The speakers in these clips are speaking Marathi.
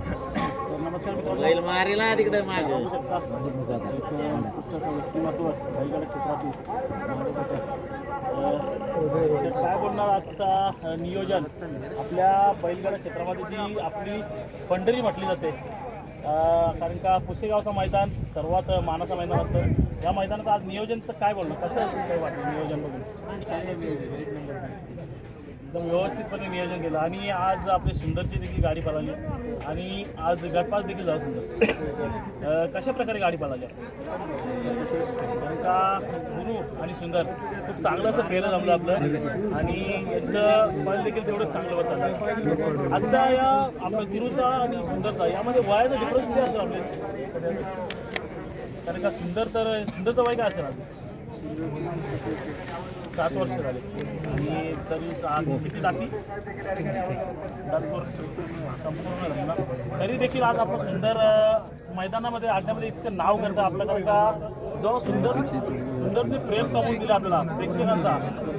नमस्कार मित्रांनो बैल मारेला तिकडे माग. व्यक्तिमत्व बैलगाडा क्षेत्रातील काय बोलणार आजचा नियोजन आपल्या बैलगाड क्षेत्रामध्ये जी आपली पंढरी म्हटली जाते कारण का पुसेगावचं मैदान सर्वात मानाचं मैदान असतं या मैदानात आज नियोजनचं काय बोलणं कसं काय वाटलं नियोजन बघून एकदम व्यवस्थितपणे नियोजन केलं. आणि आज आपली सुंदरची देखील गाडी पळाली. आणि आज गटपास देखील झाला सुंदर. कशा प्रकारे गाडी पळाली? का गुरु आणि सुंदर खूप चांगलं असं फेरं जमलं आपलं. आणि यांचं बळ देखील तेवढं चांगलं होतं आजचा या आपलं गुरुचा आणि सुंदरचा यामध्ये वयाचं डिफरन्स किती असतो आपले कारण का सुंदर तर सुंदरचं वय काय असेल आज? सात वर्ष झाले. आणि तरी सा- किती जाती? सात वर्ष. संपूर्ण झाली तरी देखील आज आपण सुंदर मैदानामध्ये अड्ड्यामध्ये इतकं नाव करतं आपल्याकडे का? जो सुंदर सुंदरने प्रेम कमवून दिला आपल्याला प्रेक्षकांचा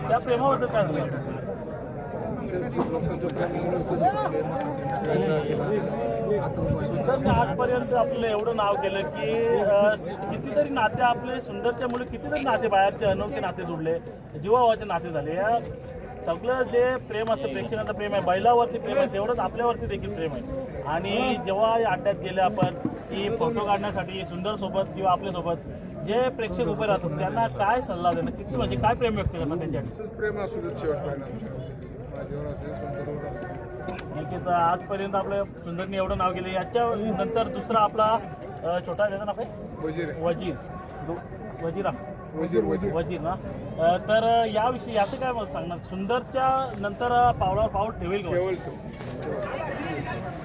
त्या प्रेमाबद्दल काय झालं आजपर्यंत आपलं एवढं नाव केलं की कितीतरी नाते आपले सुंदरच्या मुळे कितीतरी नाते बाहेरचे अनोखे नाते जुडले जीवावाचे नाते झाले. या सगळं जे प्रेम असतं प्रेक्षकांचं प्रेम आहे बैलावरती प्रेम आहे तेवढंच आपल्यावरती देखील प्रेम आहे. आणि जेव्हा या अड्ड्यात गेले आपण की फोटो काढण्यासाठी सुंदर सोबत किंवा आपल्यासोबत जे प्रेक्षक उभे राहतात त्यांना काय सल्ला देणं किती म्हणजे काय प्रेम व्यक्त करणं त्यांच्यासाठी असंच प्रेम असू देत शेवटपर्यंत आजपर्यंत आपलं सुंदरने एवढं नाव केलं याच्या नंतर दुसरा आपला छोटा त्याचं नाव काय वजीर. वजीर. वजीरा वजीर वजीर. वजीर ना? तर याविषयी याचं काय मत सांगणार? सुंदरच्या नंतर पावलावर पाऊल ठेवेल का?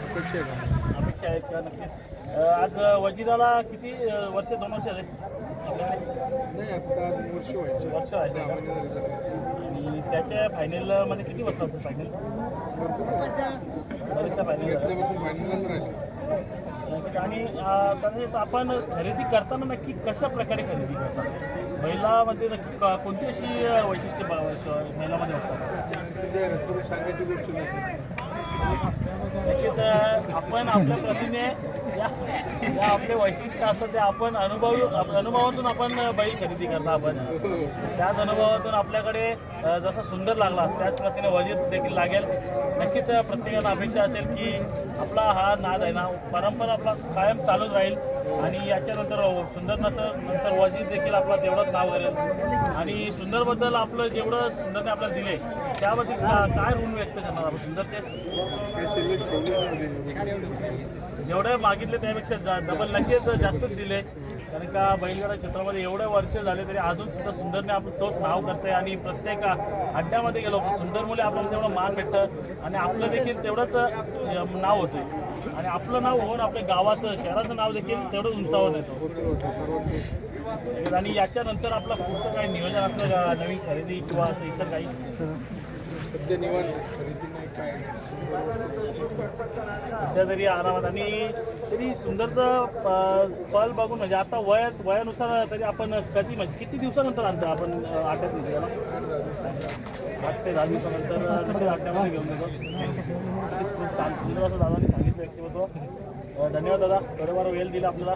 अपेक्षा आहे का? अपेक्षा आहेत का? नक्कीच. आज वजीराला किती वर्ष दोन वर्ष झाले? आपल्याकडे नाही आता वर्ष व्हायचे. व्हायचे का? आणि त्याच्या फायनलमध्ये किती वर्ष असतं फायनल बरेचशा फायनल घेतल्यापासून फायनलच राहिले. आणि अं, तसेच आपण खरेदी करताना नक्की कशा प्रकारे खरेदी करतात? बैलामध्ये नक्की क- कोणती अशी वैशिष्ट्य त्याच्या रस्त्यावर सांगायची गोष्ट नाही. नक्कीच आपण आपल्या प्रतिने या या आपले वैशिष्ट्य असतं ते आपण अनुभव अनुभवातून आपण बैल खरेदी करता आपण. त्याच अनुभवातून आपल्याकडे जसा सुंदर लागला त्याच प्रतीने वजीर देखील लागेल. नक्कीच प्रत्येकाला अपेक्षा असेल की आपला हा नाद आहे ना परंपरा आपला कायम चालूच राहील आणि याच्यानंतर सुंदर नंतर नंतर वजीर देखील आपला तेवढंच नाव करेल. आणि सुंदरबद्दल आपलं जेवढं सुंदरने आपल्याला दिले त्याबद्दल काय ऋण व्यक्त करणार आपण? सुंदरचे जेवढे मागितले त्यापेक्षा जा- डबल लगेच जास्तच दिले. कारण का बैलगाडा क्षेत्रामध्ये एवढे वर्ष झाले तरी अजून सुद्धा सुंदरने आपण तोच नाव करतोय आणि प्रत्येक अड्ड्यामध्ये गेलो सुंदर मुले आपल्याला तेवढं मान भेटतं आणि आपलं देखील तेवढंच नाव होतं. आणि आपलं नाव होऊन आपल्या गावाचं शहराचं नाव देखील तेवढं उंचावत येतं आणि याच्यानंतर आपलं पुढचं काही नियोजन असलं नवीन खरेदी किंवा असं इतर काही? सध्या निवांत खरेदी नाही काय नाही. सध्या तरी आरामात. आणि तरी सुंदरचं पल बघून म्हणजे आता वयात वयानुसार तरी आपण कधी म्हणजे किती दिवसानंतर आणतो आपण अं, आट्यात आठ ते दहा दिवसानंतर नक्कीच आट्यामध्ये घेऊन येतो खूप छान सुंदर असं दादानी सांगितलं व्यक्तिमत्व. धन्यवाद दादा. बरोबर वेळ दिला आपल्याला.